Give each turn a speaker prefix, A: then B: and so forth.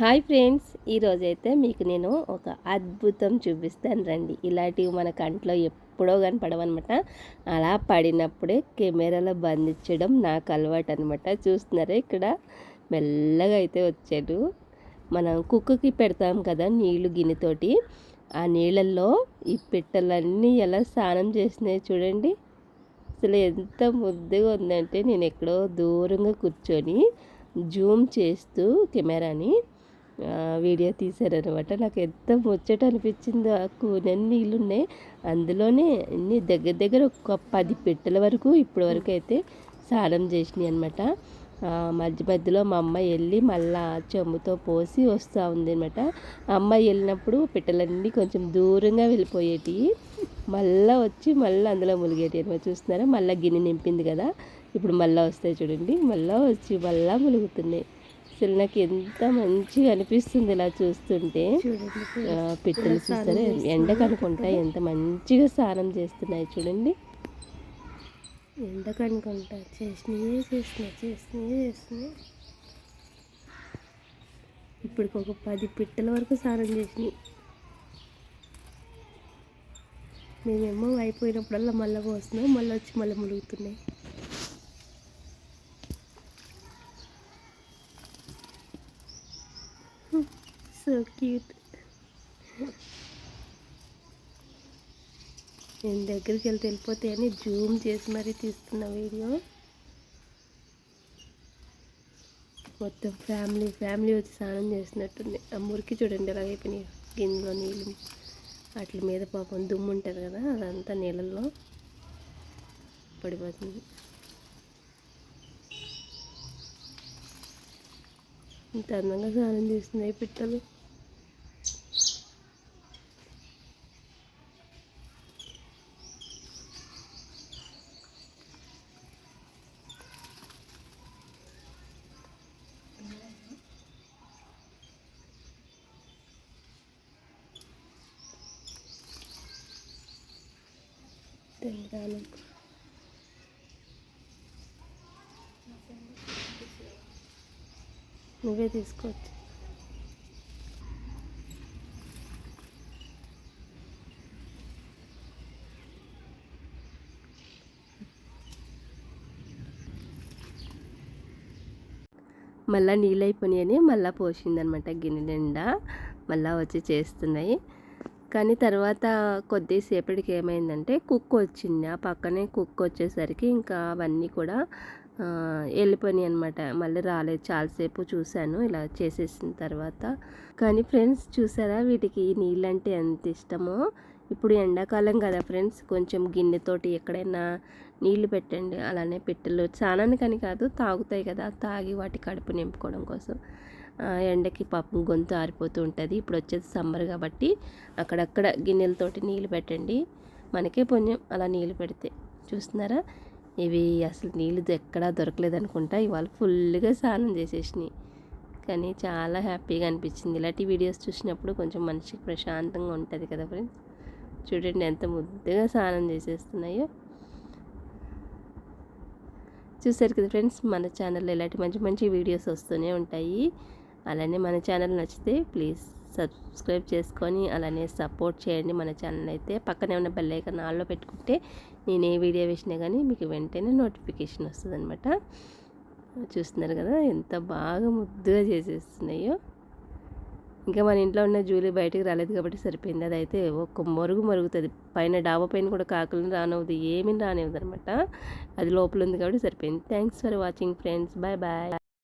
A: Hi friends ఈరోజైతే మీకు నేను ఒక అద్భుతం చూపిస్తాను రండి. ఇలాంటివి మన కంట్లో ఎప్పుడో కానీ పడవన్నమాట. అలా పడినప్పుడే కెమెరాలో బంధించడం నాకు అలవాటు అనమాట చూస్తున్నారా ఇక్కడ? మెల్లగా అయితే వచ్చాడు. మనం కుక్కకి పెడతాం కదా నీళ్ళు గిన్నెతోటి. ఆ నీళ్ళల్లో ఈ పిట్టలన్నీ ఎలా స్నానం చేసినాయి చూడండి. అసలు ఎంత ముద్దుగా ఉందంటే నేను ఎక్కడో దూరంగా కూర్చొని జూమ్ చేస్తూ కెమెరాని వీడియో తీశారనమాట నాకు ఎంత ముచ్చట అనిపించిందో ఆ కూనెన్ని నీళ్ళు ఉన్నాయి అందులోనే అన్ని దగ్గర దగ్గర ఒక పది పెట్టెల వరకు ఇప్పటి వరకు అయితే స్నానం చేసినాయి అనమాట మధ్య మధ్యలో మా అమ్మ వెళ్ళి మళ్ళా చెమ్ముతో పోసి వస్తూ ఉంది అనమాట అమ్మాయి వెళ్ళినప్పుడు పిట్టలన్నీ కొంచెం దూరంగా వెళ్ళిపోయేటి. మళ్ళీ వచ్చి మళ్ళీ అందులో ములిగేటి అనమాట చూస్తున్నారా? మళ్ళీ గిన్నె నింపింది కదా. ఇప్పుడు మళ్ళీ వస్తాయి చూడండి. మళ్ళీ వచ్చి మళ్ళీ ములుగుతున్నాయి. అసలు నాకు ఎంత మంచిగా అనిపిస్తుంది ఇలా చూస్తుంటే. పిట్టలు చూస్తారా? ఎండకు అనుకుంటా ఎంత మంచిగా స్నానం చేస్తున్నాయి చూడండి. ఎండకు అనుకుంటా చేసినాయే చేసినాయి చేసినాయే చేసినాయి. ఇప్పటికి ఒక పది పిట్టల వరకు స్నానం చేసినాయి. మేమేమో అయిపోయినప్పుడల్లా మళ్ళీ పోస్తున్నాం మళ్ళీ వచ్చి మళ్ళీ ములుగుతున్నాయి సో క్యూట్ నేను దగ్గరికి వెళ్తే వెళ్ళిపోతే అని జూమ్ చేసి మరీ తీస్తున్న వీడియో. మొత్తం ఫ్యామిలీ ఫ్యామిలీ వచ్చి స్నానం చేసినట్టుంది ఆ మురికి చూడండి ఎలా అయిపోయినాయి. గిన్నెలో నీళ్ళు వాటి మీద పాపం దుమ్ము ఉంటుంది కదా అదంతా నీళ్ళల్లో పడిపోతుంది. ఇంత అందంగా స్నానం చేస్తున్నాయి పిట్టలు. తెలంగాణ నువ్వే తీసుకోవచ్చు. మళ్ళీ నీళ్ళు అయిపోయినాయని మళ్ళీ పోసిందనమాట గిన్నె నిండా. మళ్ళీ వచ్చి చేస్తున్నాయి. కానీ తర్వాత కొద్దిసేపటికి ఏమైందంటే కుక్క వచ్చింది. ఆ పక్కనే కుక్క వచ్చేసరికి ఇంకా అవన్నీ కూడా వెళ్ళిపోయినాయి అనమాట మళ్ళీ రాలేదు. చాలాసేపు చూశాను. ఇలా చేసేసిన తర్వాత. కానీ ఫ్రెండ్స్ చూసారా వీటికి నీళ్ళంటే ఎంత ఇష్టమో? ఇప్పుడు ఎండాకాలం కదా ఫ్రెండ్స్. కొంచెం గిన్నెతోటి ఎక్కడైనా నీళ్ళు పెట్టండి. అలానే పెట్టెలు స్నానానికని కాదు తాగుతాయి కదా. తాగి వాటి కడుపు నింపుకోవడం కోసం. ఎండకి పాపం గొంతు ఆరిపోతూ ఉంటుంది. ఇప్పుడు వచ్చేది సమ్మర్ కాబట్టి అక్కడక్కడ గిన్నెలతోటి నీళ్ళు పెట్టండి. మనకే పుణ్యం అలా నీళ్ళు పెడితే. చూస్తున్నారా? ఇవి అసలు నీళ్ళు ఎక్కడా దొరకలేదు అనుకుంటా ఇవాళ ఫుల్గా స్నానం చేసేసినాయి. కానీ చాలా హ్యాపీగా అనిపించింది. ఇలాంటి వీడియోస్ చూసినప్పుడు కొంచెం మనిషికి ప్రశాంతంగా ఉంటుంది కదా ఫ్రెండ్స్? చూడండి ఎంత ముద్దుగా స్నానం చేసేస్తున్నాయో. చూసారు కదా ఫ్రెండ్స్? మన ఛానల్లో ఇలాంటి మంచి మంచి వీడియోస్ వస్తూనే ఉంటాయి. అలానే మన ఛానల్ నచ్చితే ప్లీజ్ సబ్స్క్రైబ్ చేసుకొని అలానే సపోర్ట్ చేయండి మన ఛానల్ అయితే. పక్కనే ఉన్న బెల్ ఐకాన్ ఆల్లో పెట్టుకుంటే నేను ఏ వీడియో వేసినా కానీ మీకు వెంటనే నోటిఫికేషన్ వస్తుంది అనమాట చూస్తున్నారు కదా ఎంత బాగా ముద్దుగా చేసేస్తున్నాయో. ఇంకా మన ఇంట్లో ఉన్న జూలీ బయటకు రాలేదు కాబట్టి సరిపోయింది. అదైతే ఒక మరుగు మరుగుతుంది. పైన డాబా పైన కూడా కాకులను రానవద్దు ఏమీ రానివ్వదు అనమాట అది లోపల ఉంది కాబట్టి సరిపోయింది. Thanks for watching friends bye bye